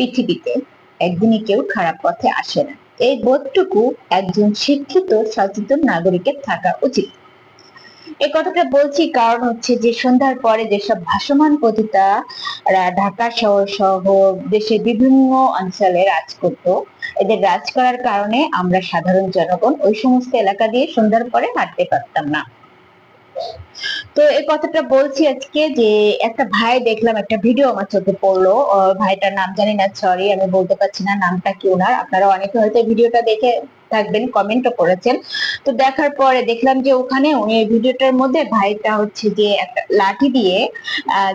পৃথিবীতে একদিনই কেউ খারাপ পথে আসে না। এই বোধটুকু একজন শিক্ষিত, সচেতন নাগরিকের থাকা উচিত। এই কথাটা বলছি কারণ হচ্ছে যে সন্ধ্যার পরে যেসব ভাসমান পতিতা ঢাকা শহর সহ দেশের বিভিন্ন অঞ্চলে রাজ করত, এদের রাজ করার কারণে আমরা সাধারণ জনগণ ওই সমস্ত এলাকা দিয়ে সন্ধ্যার পরে হাঁটতে পারতাম না। তো এই কথাটা বলছি আজকে যে একটা ভাই দেখলাম, একটা ভিডিও আমার চোখে পড়ল। ভাইটার নাম জানি না সরি আমি বলতে পারছি না নামটা কি ওনার। আপনারা অনেকে হয়তো ভিডিওটা দেখে থাকবেন কমেন্টও করেছেন। তো দেখার পরে দেখলাম যে ওখানে উনি ভিডিওটার মধ্যে ভাইটা হচ্ছে যে একটা লাঠি দিয়ে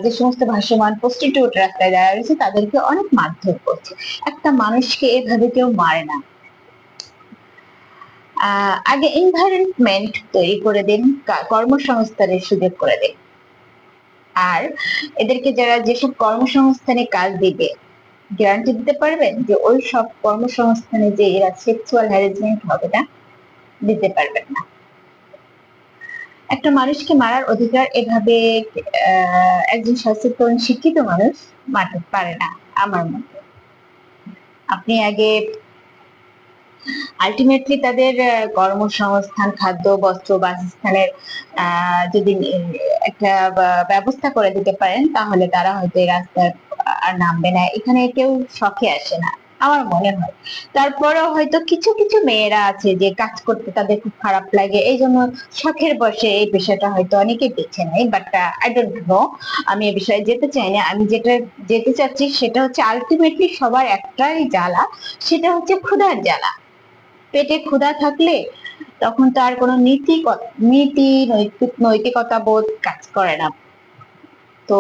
যে সমস্ত ভাসমান প্রস্টিটিউট রাস্তায় যারা রয়েছে, তাদেরকে অনেক মারধর করছে। একটা মানুষকে এভাবে কেউ মারে না। আগে এনভায়রনমেন্ট তৈরি করে দিন কর্মসংস্থানের সুযোগ করে দিন। আর এদেরকে যারা যেসব কর্মসংস্থানে কাজ দিবে গ্যারান্টি দিতে পারবেন যে ওই সব কর্মসংস্থানে যে এরা সেক্সুয়াল হ্যারাসমেন্ট হবে না, দিতে পারবেন না। একটা মানুষকে মারার অধিকার এভাবে একজন সচেতন, শিক্ষিত মানুষ মারতে পারে না, আমার মতে। আপনি আগে আলটিমেটলি তাদের কর্মসংস্থান, খাদ্য, বস্ত্র, বাসস্থানের যদি একটা ব্যবস্থা করে দিতে পারেন, তাহলে তারা হয়তো এই রাস্তায় আর নামবে না। এখানে কেউ শখে আসে না, আমার মনে হয়। তারপরেও হয়তো কিছু কিছু মেয়েরা আছে যে কাজ করতে তাদের খুব খারাপ লাগে। এই জন্য শখের বসে এই পেশাটা হয়তো অনেকে বেছে নেয় বাট আই ডোন্ট নো আমি এ বিষয়ে যেতে চাই না। আমি যেটা যেতে চাচ্ছি সেটা হচ্ছে আলটিমেটলি সবার একটাই জ্বালা, সেটা হচ্ছে ক্ষুধার জ্বালা। পেটে ক্ষুধা থাকলে তখন তার কোনো নীতি নীতি, নৈতিক নৈতিকতা বোধ কাজ করে না। তো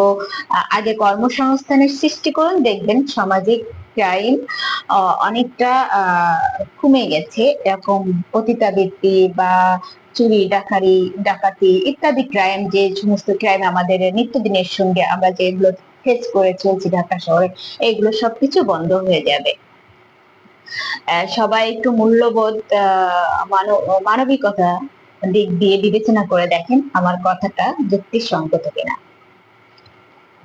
আগে কর্মসংস্থানের সৃষ্টি করুন, দেখবেন সামাজিক ক্রাইম অনেকটা কমে গেছে। এরকম পতিতাবৃত্তি বা চুরি, ডাকারি, ডাকাতি ইত্যাদি ক্রাইম, যে সমস্ত ক্রাইম আমাদের নিত্যদিনের সঙ্গে আমরা যেগুলো ফেস করে চলছি ঢাকা শহরে, এগুলো সবকিছু বন্ধ হয়ে যাবে। সবাই একটু মূল্যবোধ মানবিকতা দিক দিয়ে বিবেচনা করে দেখেন আমার কথাটা যুক্তিসঙ্গত কিনা।